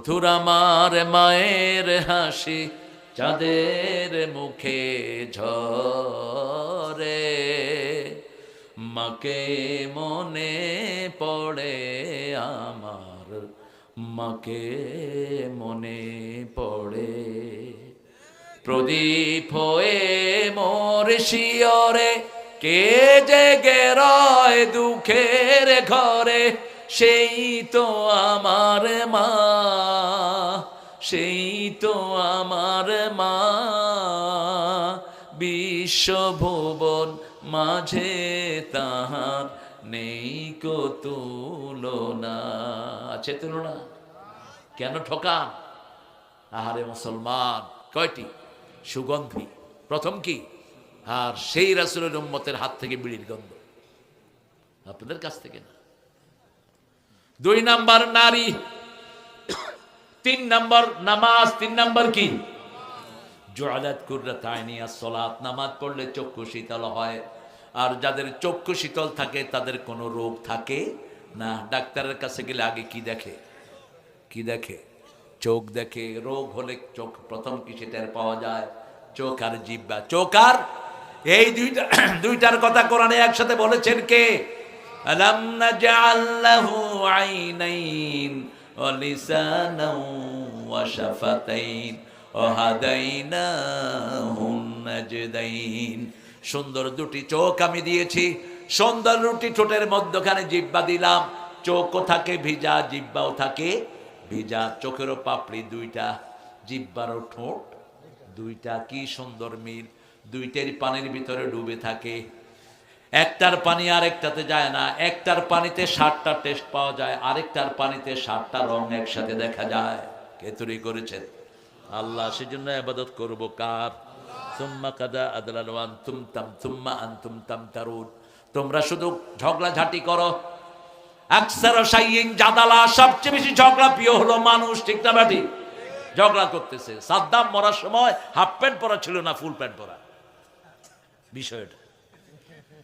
মধুর আমার মায়ের হাসি চাঁদের মুখে ঝরে। মাকে মনে পড়ে আমার, মাকে মনে পড়ে। প্রদীপ হয়ে মোর শিয়রে কে জেগে রয় দুঃখের ঘরে। সেই তো আমার মা, সেই তো আমার মা। বিশ্বভুবন মাঝে তাহার নেই কো তুলনা। আছে তুলনা? কেন ঠকান? আহারে মুসলমান, কয়টি? সুগন্ধি। প্রথম কি? আর সেই রাসুলের উম্মতের হাত থেকে বিড়ির গন্ধ। আপনাদের কাছ থেকে না। দুই নাম্বার নারী, তিন নাম্বার নামাজ, তিন নাম্বার কি? জোয়ালাত কুর্রা তাইনিয়া সলাত, নামাজ পড়লে চক্ষু শীতল হয়। আর যাদের চক্ষু শীতল থাকে, তাদের কোনো রোগ থাকে না। ডাক্তারের কাছে গেলে আগে কি দেখে? কি দেখে? চোখ দেখে। রোগ হলে চোখ, প্রথম কি সেটার পাওয়া যায়? চোখ আর জিব্বা চোখ আর এই দুইটা, দুইটার কথা কোরআনে একসাথে বলেছেন কে? আইনাইন ওয়া লিসানাও ওয়া শাফাতাইন ওয়া হাদাইনাহুন নাজদাইন সুন্দর দুটি চোখ আমি দিয়েছি। সুন্দর রুটি ঠোঁটের মধ্যখানে জিব্বা দিলাম। চোখও থাকে ভিজা জিব্বাও থাকে ভিজা। চোখেরও পাপড়ি দুইটা জিব্বারও ঠোঁট দুইটা। কি সুন্দর মিল। দুইটারই পানির ভিতরে ডুবে থাকে। একটার পানি আরেকটাতে যায় না। একটার পানিতে ষাটটা টেস্ট পাওয়া যায়, আরেকটার পানিতে ষাটটা রং একসাথে দেখা যায়। কে তৈরি করেছেন? আল্লাহ, সেজন্য আবাদত করব কার? তুম্মা কাদা আদলান তুমতাম তুম্মা আন্তুম তাম তারুন। তোমরা শুধু ঝগড়াঝাটি করো। আকসার সাইয়িন জাদালা, সবচেয়ে বেশি ঝগড়া প্রিয় হলো মানুষ, ঠিক না বাটি ঝগড়া করতেছে। সাদ্দাম মরার সময় হাফ প্যান্ট পরা ছিল না, ফুল প্যান্ট পরা। বিষয়টা।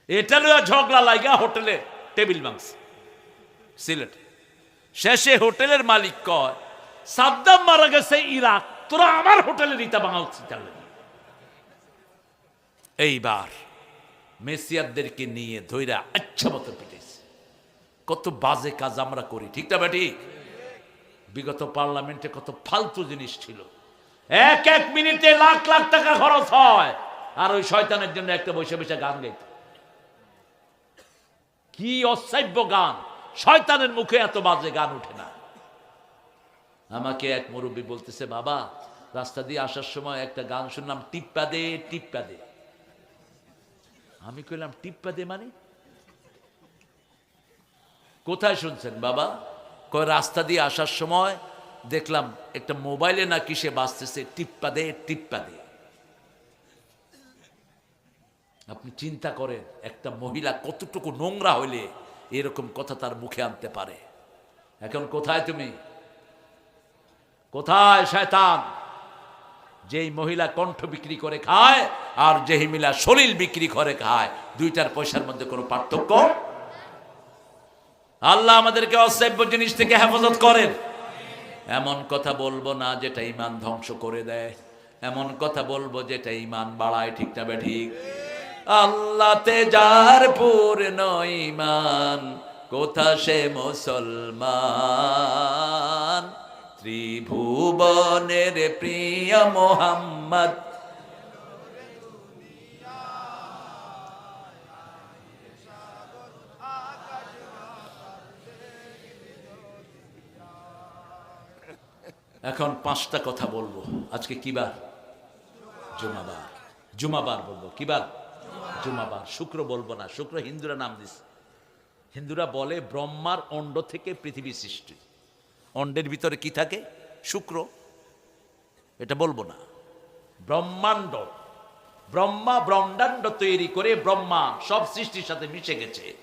এটা লইয়া ঝগড়া লাগা হোটেলে টেবিল মাংস সিলেট। শেষে হোটেলের মালিক কয়, সাদ্দাম মারা গেছে ইরাক, তোরা আমার হোটেলে রিতা ভাঙা উচিত এইবার মেসিয়ারদেরকে নিয়ে ধৈরা আচ্ছা মতো পিটেছে কত বাজে কাজ আমরা করি, ঠিক না বেটি? বিগত পার্লামেন্টে কত ফালতু জিনিস ছিল। এক এক মিনিটে লাখ লাখ টাকা খরচ হয়, আর ওই শয়তানের জন্য একটা বসে বসে গান গাইত। কি অসাব্য গান। শয়তানের মুখে এত বাজে গান উঠে না। আমাকে এক মুরব্বী বলতেছে, বাবা, রাস্তা দিয়ে আসার সময় একটা গান শুনলাম, টিপ্পা দে টিপ্পা দে। আমি কইলাম, টিপ্পা দে মানে? কোথায় শুনছেন, বাবা? কয় রাস্তা দিয়ে আসার সময় দেখলাম একটা মোবাইলে না কিসে বাঁচতেছে টিপ্পা দে টিপ্পা দে। আপনি চিন্তা করেন, একটা মহিলা কতটুকু নোংরা হইলে এরকম কথা তার মুখে আনতে পারে। এখন কোথায় তুমি? কোথায় শয়তান? যেই মহিলা কণ্ঠ বিক্রি করে খায় আর যেই মহিলা শরীর বিক্রি করে খায়, দুইটার পয়সার মধ্যে কোনো পার্থক্য? আল্লাহ আমাদেরকে অসভ্য জিনিস থেকে হেফাজত করেন। এমন কথা বলব না যেটা ইমান ধ্বংস করে দেয়। এমন কথা বলব যেটা ইমান বাড়ায় ঠিক না ঠিক। আল্লাহতে যার পূর্ণ ইমান কোথা সে মুসলমান? ত্রিভুবনের প্রিয় মোহাম্মদ। এখন পাঁচটা কথা বলব। আজকে কি বার জুমাবার। জুমাবার বলব। কি বার জুমাবার, শুক্র বলব না, শুক্র হিন্দুরা নাম দিস হিন্দুরা বলে ব্রহ্মার অণ্ড থেকে পৃথিবী সৃষ্টি। অণ্ডের ভিতরে কি থাকে? শুক্র। এটা বলব না। ব্রহ্মাণ্ড। ব্রহ্মা ব্রহ্মাণ্ড তৈরি করে ব্রহ্মা সব সৃষ্টির সাথে মিশে গেছে।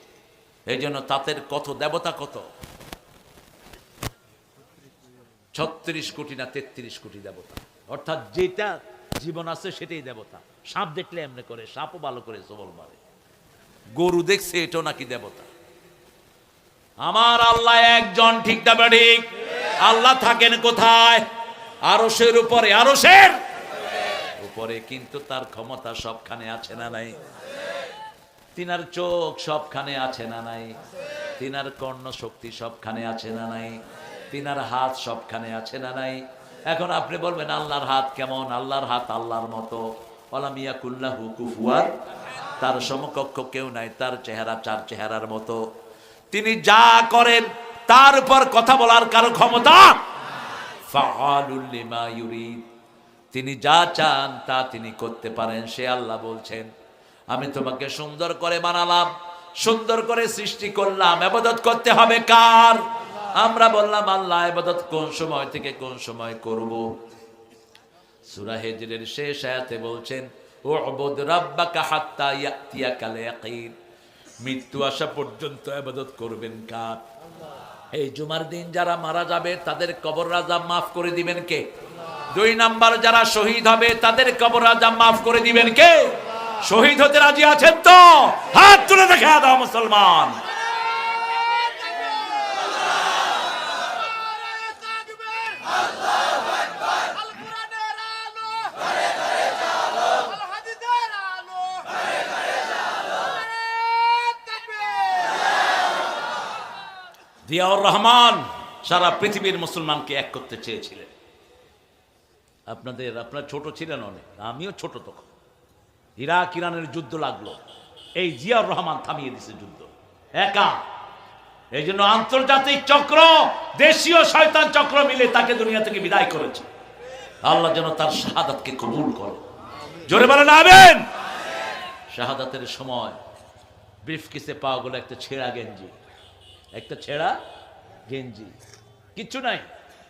এই জন্য তাদের কত, দেবতা কত? ছত্রিশ কোটি না তেত্রিশ কোটি দেবতা। অর্থাৎ যেটা জীবন আছে সেটাই দেবতা। সাপ দেখলে এমনি করে, সাপও ভালো করে সবল মারে। গরু দেখছে এটাও নাকি দেবতা। আমার আল্লাহ একজন, ঠিক না ঠিক? আল্লাহ থাকেন কোথায়? আরশের উপরে। আরশের উপরে, কিন্তু তার ক্ষমতা সবখানে আছে না নাই? তিনার চোখ সবখানে আছে না নাই? তিনার কর্ণ শক্তি সবখানে আছে না নাই? তিনার হাত সবখানে আছে না নাই? এখন আপনি বলবেন, আল্লাহর হাত কেমন? আল্লাহর হাত আল্লাহর মতো। অলামিয়া কুফুয়ার তার সমকক্ষ কেউ নাই, তার চেহারা চার চেহারার মতো। তিনি যা করেন, তার উপর কথা বলার কারও ক্ষমতা তিনি যা চান, তা তিনি করতে পারেন, সে আল্লাহ বলছেন। আমি তোমাকে সুন্দর করে বানালাম, সুন্দর করে সৃষ্টি করলাম। আবাদত করতে হবে কার? আমরা বললাম, আল্লাহ আবাদত কোন সময় থেকে কোন সময় করব? শেষ আয়াতে বলছেন মৃত্যু আসা পর্যন্ত করবেন কার? এই জুমার দিন যারা মারা যাবে, তাদের কবর রাজা মাফ করে দিবেন কে? দুই নাম্বার, যারা শহীদ হবে, তাদের কবর রাজা মাফ করে দিবেন কে? শহীদ হতে রাজি আছেন তো? হাত তুলে দেখা দাও মুসলমান। জিয়াউর রহমান সারা পৃথিবীর মুসলমানকে এক করতে চেয়েছিলেন। আপনাদের, আপনার ছোট ছিলেন অনেক, আমিও ছোট তখন। ইরাক, ইরানের যুদ্ধ লাগল। এই জিয়াউর রহমান থামিয়ে দিছে যুদ্ধ। একা। এই জন্য আন্তর্জাতিক চক্র, দেশীয় শয়তান চক্র মিলে তাকে দুনিয়া থেকে বিদায় করেছে। আল্লাহ যেন তার শাহাদাতকে কবুল করে। জোরে বলেন আবেন শাহাদাতের সময়, ব্রিফকেসে পাওয়া গেল একটা ছেঁড়া গেঞ্জি। একটা ছেঁড়া গেঞ্জি। কিচ্ছু নাই।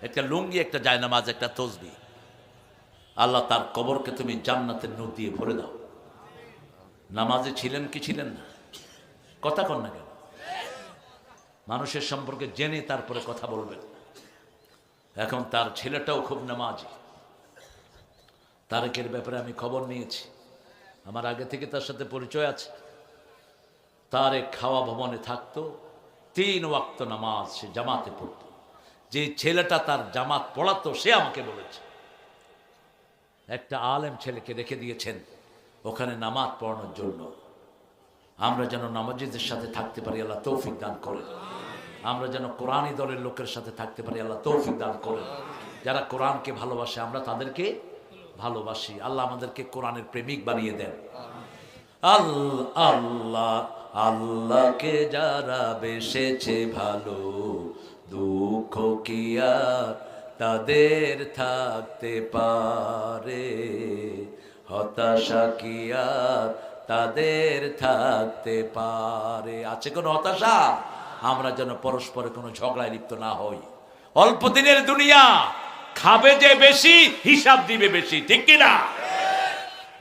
একটা লুঙ্গি, একটা জায়নামাজ, একটা তসবি। আল্লাহ তার কবরকে তুমি জান্নাতের নূর দিয়ে ভরে দাও। নামাজে ছিলেন কি ছিলেন না? কথা কন না কেন? মানুষের সম্পর্কে জেনে তারপরে কথা বলবেন। এখন তার ছেলেটাও খুব নামাজি। তারেকের ব্যাপারে আমি খবর নিয়েছি। আমার আগে থেকে তার সাথে পরিচয় আছে। তারেক খাওয়া ভবনে থাকতো তিন ওয়াক্ত নামাজ সে জামাতে পড়তো। যে ছেলেটা তার জামাত পড়াতো, সে আমাকে বলেছে। একটা আলেম ছেলেকে রেখে দিয়েছেন, ওখানে নামাজ পড়ানোর জন্য। আমরা যেন নামাজিদের সাথে থাকতে পারি, আল্লাহ তৌফিক দান করেন। আমরা যেন কোরআনী দলের লোকের সাথে থাকতে পারি, আল্লাহ তৌফিক দান করেন। যারা কোরআনকে ভালোবাসে, আমরা তাদেরকে ভালোবাসি। আল্লাহ আমাদেরকে কোরআনের প্রেমিক বানিয়ে দেন। আল্লাহ আল্লাহ, আল্লাহকে যারা বেসেছে ভালো, দুঃখ কি আর তাদের থাকতে পারে? হতাশা কি আর তাদের থাকতে পারে? আছে কোনো হতাশা? আমরা যেন পরস্পরে কোনো ঝগড়ায় লিপ্ত না হই। অল্প দিনের দুনিয়া খাবে যে বেশি, হিসাব দিবে বেশি, ঠিক কি না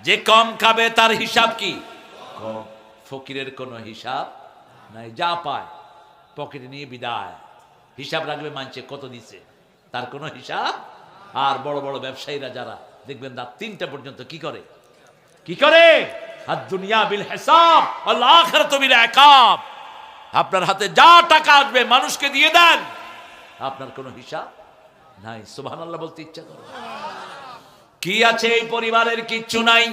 যে কম খাবে তার হিসাব কি? কম ফকিরের কোনো হিসাব নাই। যা পায়, পকেটে নিয়ে বিদায়। হিসাব রাখবে মানছে কত দিছে তার কোনো হিসাব? আর বড় বড় ব্যবসায়ীরা যারা, দেখবেন রাত তিনটা পর্যন্ত কি করে? কি করে? আর দুনিয়া বিল হিসাব, আল্লাহ আখিরাত বিল ইকাব আপনার হাতে যা টাকা আসবে, মানুষকে দিয়ে দেন। আপনার কোনো হিসাব নাই। সুবহানাল্লাহ বলতে ইচ্ছা করে। কি আছে এই পরিবারের? কিচ্ছু নাই।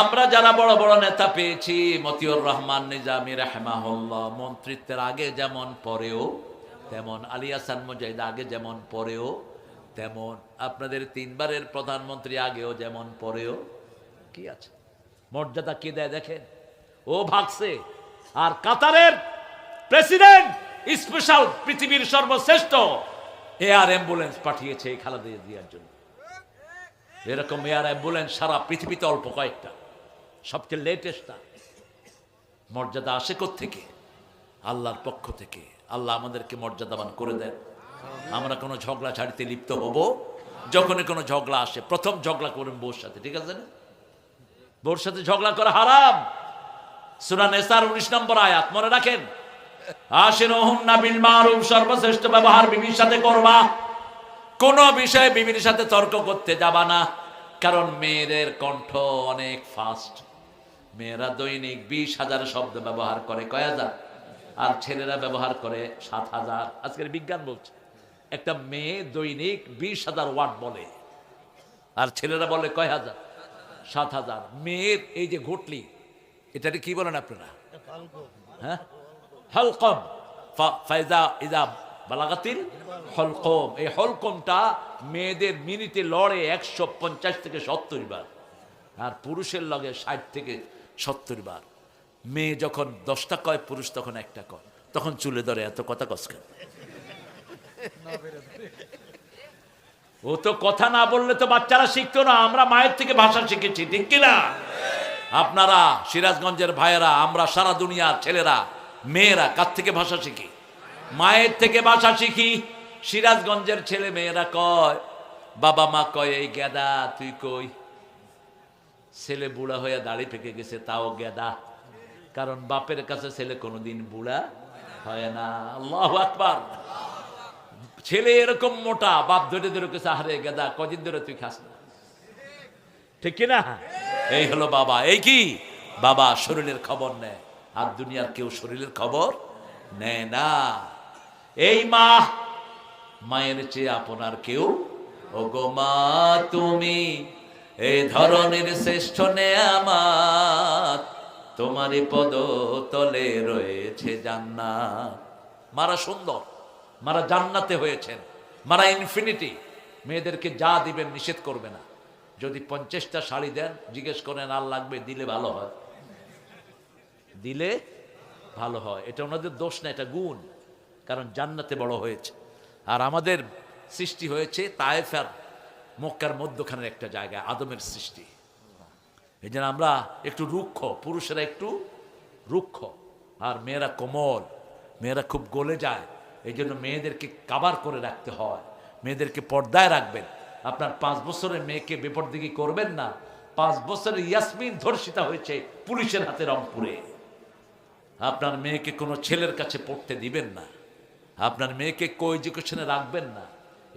আমরা যারা বড় বড় নেতা পেয়েছি, মতিউর রহমান, নিজামী রাহমাহুল্লাহ, মন্ত্রিত্বের আগে যেমন পরেও, তেমন আলী হাসান মুজাহিদ আগে যেমন পরেও, তেমন আপনাদের তিনবারের প্রধানমন্ত্রী আগেও যেমন পরেও, কি আছে? মর্যাদা কি দেয় দেখেন? ও ভাগছে। আর কাতারের প্রেসিডেন্ট স্পেশাল পৃথিবীর সর্বশ্রেষ্ঠ এয়ার অ্যাম্বুলেন্স পাঠিয়েছে এই খালাদা জন্য। এরকম এয়ার অ্যাম্বুলেন্স সারা পৃথিবীতে অল্প কয়েকটা। সবচেয়ে লেটেস্টটা মর্যাদা আসে থেকে আল্লাহর পক্ষ থেকে। আল্লাহ আমাদেরকে মর্যাদাবান করে দেন। আমরা কোনো ঝগড়া ছাড়িতে লিপ্ত হব? যখনই কোনো ঝগড়া আসে, প্রথম ঝগড়া করবেন বউর সাথে, ঠিক আছে না? বউর সাথে ঝগড়া করা হারাম। সুরা নেসার উনিশ নম্বর আয়াত, মনে রাখেন? আসেন বিল মারুফ, সর্বশ্রেষ্ঠ ব্যবহার বিবির সাথে করবা। কোন বিষয়ে বিবির সাথে তর্ক করতে যাবা না, কারণ মেয়েদের কণ্ঠ অনেক ফাস্ট মেয়েরা দৈনিক বিশ হাজার শব্দ ব্যবহার করে, কয় হাজার? আর ছেলেরা ব্যবহার করে সাত হাজার। আজকের বিজ্ঞান বলছে, একটা মেয়ে দৈনিক বিশ হাজার ওয়ার্ড বলে, আর ছেলেরা বলে কয় হাজার? সাত হাজার। মেয়ের এই যে ঘটলি, এটাকে কি বলেন আপনারা? হ্যাঁ? হলকম। ফা- ফাইজা, ইজা বালাগাতিল হলকম। এই হলকমটা মেয়েদের মিনিটে লড়ে একশো পঞ্চাশ থেকে সত্তর বার, আর পুরুষের লগে ষাট থেকে সত্তর বার। মেয়ে যখন দশটা কয়, পুরুষ তখন একটা কয়। তখন চুলে ধরে এত কথা কসকে ও তো কথা না বললে তো বাচ্চারা শিখতো না। আমরা মায়ের থেকে ভাষা শিখেছি, ঠিক কিনা? আপনারা, সিরাজগঞ্জের ভাইয়েরা, আমরা সারা দুনিয়ার ছেলেরা, মেয়েরা কার থেকে ভাষা শিখি? মায়ের থেকে ভাষা শিখি। সিরাজগঞ্জের ছেলে মেয়েরা কয়, বাবা মা কয়, এই গেদা, তুই কই? ছেলে বুড়া হয়ে দাড়ি পেকে গেছে, তাও গেদা। কারণ বাপের কাছে ছেলে কোনোদিন বুড়া হয় না। আল্লাহ আকবার। ছেলে এরকম মোটা, বাপ ধরে ধরে কেছে আরে গেদা, কদিন ধরে তুই খাস না? ঠিক কিনা? এই হলো বাবা। এই কি? বাবা শরীরের খবর নেয়। আর দুনিয়ার কেউ শরীরের খবর নেয় না। এই মা, মায়ের চেয়ে আপনার কেউ ও গো মা, তুমি এই ধরনের শ্রেষ্ঠ নেয়ামাত তোমারই পদ তলে রয়েছে জান্নাত। মারা সুন্দর, মারা জান্নাতে হয়েছেন, মারা ইনফিনিটি মেয়েদেরকে যা দিবেন নিষেধ করবে না। যদি পঞ্চাশটা শাড়ি দেন, জিজ্ঞেস করেন, আর লাগবে? দিলে ভালো হয়। দিলে ভালো হয়। এটা ওনাদের দোষ না, এটা গুণ। কারণ জান্নাতে বড় হয়েছে। আর আমাদের সৃষ্টি হয়েছে তায়েফার। মক্কার মধ্যখানের একটা জায়গায় আদমের সৃষ্টি। এই জন্য আমরা একটু রুক্ষ, পুরুষেরা একটু রুক্ষ, আর মেয়েরা কোমল। মেয়েরা খুব গলে যায়, এই জন্য মেয়েদেরকে কাবার করে রাখতে হয়। মেয়েদেরকে পর্দায় রাখবেন। আপনার পাঁচ বছরের মেয়েকে বেপরদিগি করবেন না। পাঁচ বছরের ইয়াসমিন ধর্ষিতা হয়েছে পুলিশের হাতে রংপুরে। আপনার মেয়েকে কোনো ছেলের কাছে পড়তে দিবেন না। আপনার মেয়েকে কো এডুকেশনে রাখবেন না।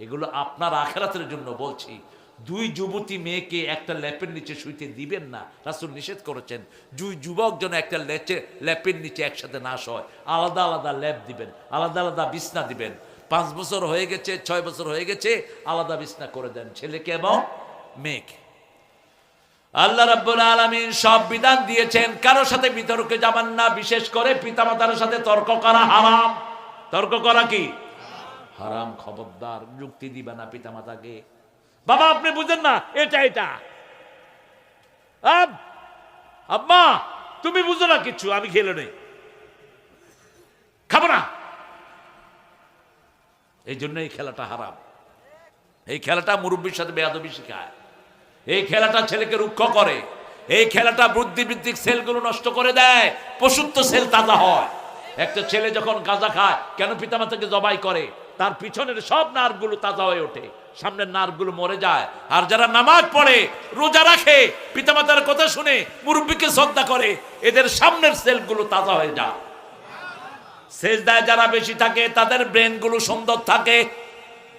এগুলো আপনার আখেরাতের জন্য বলছি। দুই যুবতী মেয়েকে একটা ল্যাপের নিচে শুইতে দিবেন না। রাসুল নিষেধ করেছেন, দুই যুবক যেন একটা লেচে ল্যাপের নিচে একসাথে না হয় আলাদা আলাদা ল্যাপ দিবেন, আলাদা আলাদা বিছনা দিবেন। পাঁচ বছর হয়ে গেছে, ছয় বছর হয়ে গেছে, আলাদা বিছনা করে দেন ছেলেকে এবং মেয়েকে। আল্লাহ রাব্বুল আলামিন সব বিধান দিয়েছেন, কারও সাথে বিতর্কে যাবেন না, বিশেষ করে পিতামাতার সাথে তর্ক করা হারাম। তর্ক করা কি? হারাম খবরদার, যুক্তি দিবে না পিতামাতাকে। বাবা, আপনি বুঝেন না, এটা এটা। আব্বা, তুমি বুঝো না কিছু, আমি খেলে নেই। খাব না। এই জন্য এই খেলাটা হারাম। এই খেলাটা মুরব্বীর সাথে বেয়াদবি শেখায়। এই খেলাটা ছেলেকে রুক্ষ করে। এই খেলাটা বুদ্ধিবৃত্তিক সেলগুলো নষ্ট করে দেয়। পশুত্ব সেল তাজা হয়। একটা ছেলে যখন গাঁজা খায়, কেন পিতামাতাকে জবাই করে? তার পিছনের সব নার্ভগুলো তাজা হয়ে ওঠে। সামনের নার্ভগুলো মরে যায়। আর যারা নামাজ পড়ে, রোজা রাখে, পিতামাতার কথা শুনে মুরব্বীকে শ্রদ্ধা করে, এদের সামনের সেলগুলো তাজা হয়ে যায়। সেজদায় যারা বেশি থাকে, তাদের ব্রেনগুলো সুন্দর থাকে।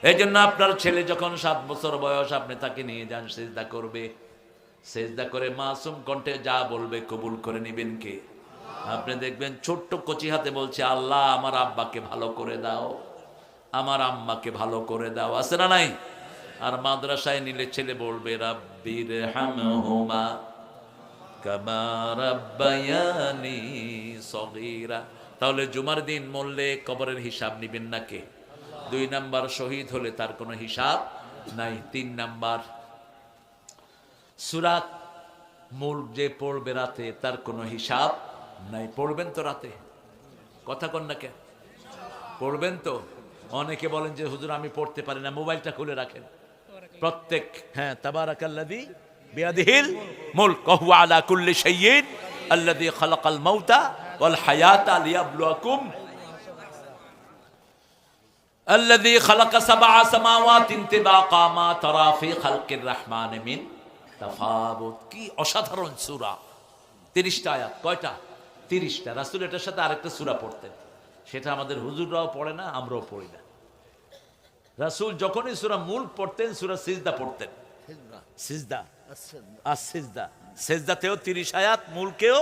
এই জন্য আপনার ছেলে যখন সাত বছর বয়স, আপনি তাকে নিয়ে যান, সেজদা করবে। সেজদা করে মাসুম কণ্ঠে যা বলবে কবুল করে নিবেন কে? আপনি দেখবেন ছোট্ট কচি হাতে বলছে, আল্লাহ, আমার আব্বাকে ভালো করে দাও। আমার আম্মাকে ভালো করে দাও, আছে না নাই? আর মাদ্রাসায় নিলে ছেলে বলবে রাব্বির হামহুমা কামা সগীরা। তাহলে জুমার দিন মরলে কবরের হিসাব নিবেন না কে? দুই নাম্বার শহীদ হলে তার কোনো হিসাব নাই। তিন নাম্বার, সুরাত মূল যে পড়বে রাতে তার কোনো হিসাব নাই। পড়বেন তো রাতে? কথা কন না কে পড়বেন তো? অনেকে বলেন যে হুজুর আমি পড়তে পারি না মোবাইলটা খুলে রাখেন প্রত্যেক হ্যাঁ তাবারাকাল্লাযী বিয়াদিহিল মুলক ওয়া হুয়া আলা কুল্লি শাইইন আল্লাযী খালাকাল মাউতা ওয়াল হায়াতা লিয়াবলুয়াকুম الذي خلق سبع سماوات طباقا ما ترى في خلق الرحمن من تفاوت কি অসাধারণ সূরা 30টা আয়াত কয়টা 30টা রাসূল এটার সাথে আরেকটা সূরা পড়তেন সেটা আমাদের হুজুররাও পড়ে না আমরাও পড়ি না। রাসূল যখনই সূরা মুলক পড়তেন সূরা সিজদা পড়তেন। সিজদা। আর সিজদা। সিজদাতেও 30 আয়াত মুলকেও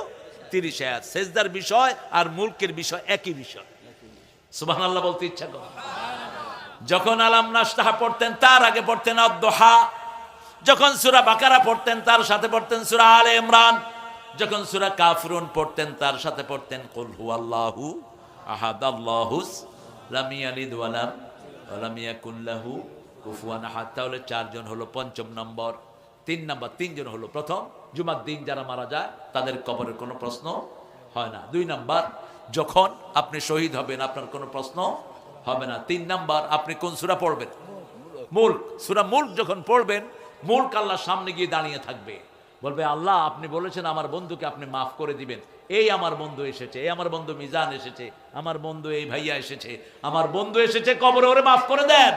তিরিশ আয়াত। সেজদার বিষয় আর মুলকের বিষয় একই বিষয়। সুবাহ আল্লাহ বলতে ইচ্ছা করে। যখন আলাম নাস্তাহা পড়তেন তার আগে পড়তেন আব্দোহা যখন সুরা বাকারা পড়তেন তার সাথে পড়তেন সুরা আলে ইমরান। যখন সুরা কাফরুন পড়তেন তার সাথে পড়তেন কুল হু আল্লাহু আহাদ আল্লাহুস ওয়ালাম ওয়ালাম ইয়াকুল লাহু কুফুয়ান আহাদ। তাহলে চারজন হলো পঞ্চম নম্বর, তিন নম্বর, তিনজন হলো প্রথম। জুমার দিন যারা মারা যায়, তাদের কবরের কোনো প্রশ্ন হয় না। দুই নাম্বার, যখন আপনি শহীদ হবেন, আপনার কোনো প্রশ্ন হবে না। তিন নাম্বার, আপনি কোন সুরা পড়বেন? মুল্ক। সুরা মুল্ক যখন পড়বেন, মুল্ক আল্লাহ সামনে গিয়ে দাঁড়িয়ে থাকবে। বলবে, আল্লাহ, আপনি বলেছেন আমার বন্ধুকে আপনি মাফ করে দিবেন। এই আমার বন্ধু এসেছে, এই আমার বন্ধু মিজান এসেছে, আমার বন্ধু এই ভাইয়া এসেছে, আমার বন্ধু এসেছে, কবরে ওরে মাফ করে দেন।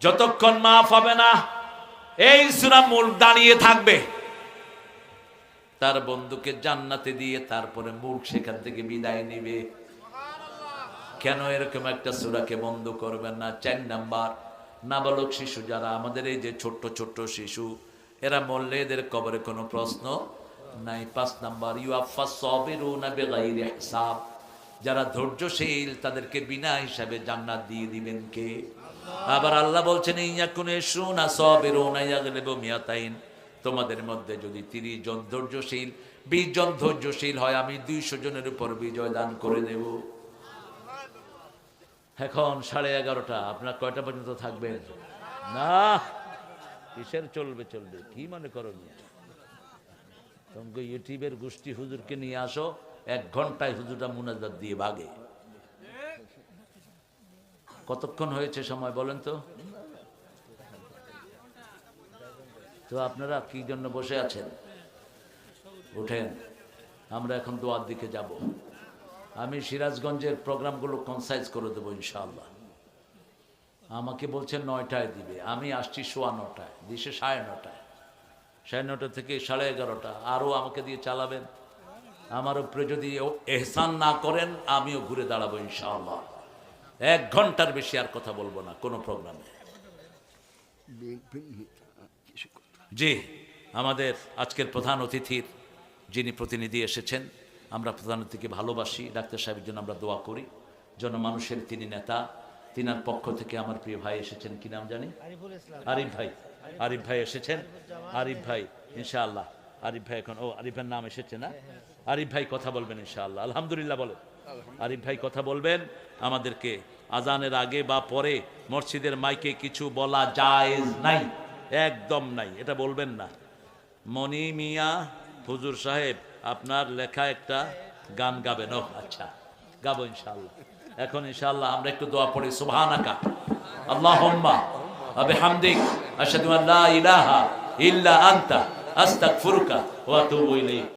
যতক্ষণ মাফ হবে না, এই সুরা মুল্ক দাঁড়িয়ে থাকবে। তার বন্ধুকে জান্নাতে দিয়ে তারপরে মুখ সেখান থেকে বিদায় নিবে। কেন এরকম একটা সুরাকে বন্ধ করবেন না? চার নাম্বার, নাবালক শিশু যারা, আমাদের এই যে ছোট্ট ছোট্ট শিশু এরা মরলে এদের কবরে কোনো প্রশ্ন নাই। পাঁচ নাম্বার ইউআফা বেগাইরি হিসাব। যারা ধৈর্যশীল, তাদেরকে বিনা হিসাবে জান্নাত দিয়ে দিবেন কে? আবার আল্লাহ বলছেন ইয়াকুনে সবিরুনা ইয়াগলিবু মিয়াতাইন। তোমাদের মধ্যে যদি তিরিশ জন ধৈর্যশীল, বিশ জন ধৈর্যশীল হয়, আমি দুইশো জনের উপর বিজয় দান করে দেব। এখন সাড়ে এগারোটা, আপনার কয়টা পর্যন্ত থাকবেন? না? কিসের চলবে চলবে? কি মনে করেন তোমাকে ইউটিউবের গোষ্ঠী হুজুরকে নিয়ে আসো, এক ঘন্টায় হুজুরটা মুনাজাত দিয়ে ভাগে। কতক্ষণ হয়েছে সময় বলেন তো? তো আপনারা কি জন্য বসে আছেন? উঠেন, আমরা এখন দোয়ার দিকে যাব। আমি সিরাজগঞ্জের প্রোগ্রামগুলো কনসাইজ করে দেবো, ইনশাআল্লাহ। আমাকে বলছেন নয়টায় দিবে। আমি আসছি সোয়া নটায় দিশে সাড়ে নটায়। সাড়ে নটা থেকে সাড়ে এগারোটা। আরও আমাকে দিয়ে চালাবেন। আমার উপরে যদি এহসান না করেন, আমিও ঘুরে দাঁড়াবো ইনশাআল্লাহ। এক ঘণ্টার বেশি আর কথা বলব না, কোনো প্রোগ্রামে জি, আমাদের আজকের প্রধান অতিথির যিনি প্রতিনিধি এসেছেন, আমরা প্রধান অতিথিকে ভালোবাসি। ডাক্তার সাহেবের জন্য আমরা দোয়া করি। জনমানুষের তিনি নেতা। তিনার পক্ষ থেকে আমার প্রিয় ভাই এসেছেন কি নাম জানি? আরিফ ভাই। আরিফ ভাই এসেছেন? আরিফ ভাই ইনশাআল্লাহ। আরিফ ভাই এখন ও আরিফ ভাইয়ের নাম এসেছে না? আরিফ ভাই কথা বলবেন ইনশাআল্লাহ। আলহামদুলিল্লাহ বলেন। আরিফ ভাই কথা বলবেন আমাদেরকে আজানের আগে বা পরে মসজিদের মাইকে কিছু বলা জায়েজ নাই একদম নাই এটা বলবেন না। মনি মিয়া হুজুর সাহেব আপনার লেখা একটা গান গাবেন। ও আচ্ছা গাবো ইনশাআল্লাহ। এখন ইনশাআল্লাহ আমরা একটু দোয়া পড়ি, সুবহানাকা। আল্লাহুম্মা আবে হামদিক আশহাদু আল্লা ইলাহা ইল্লা আনতা, আস্তাগফিরুকা ওয়া আতুবু ইলাইক।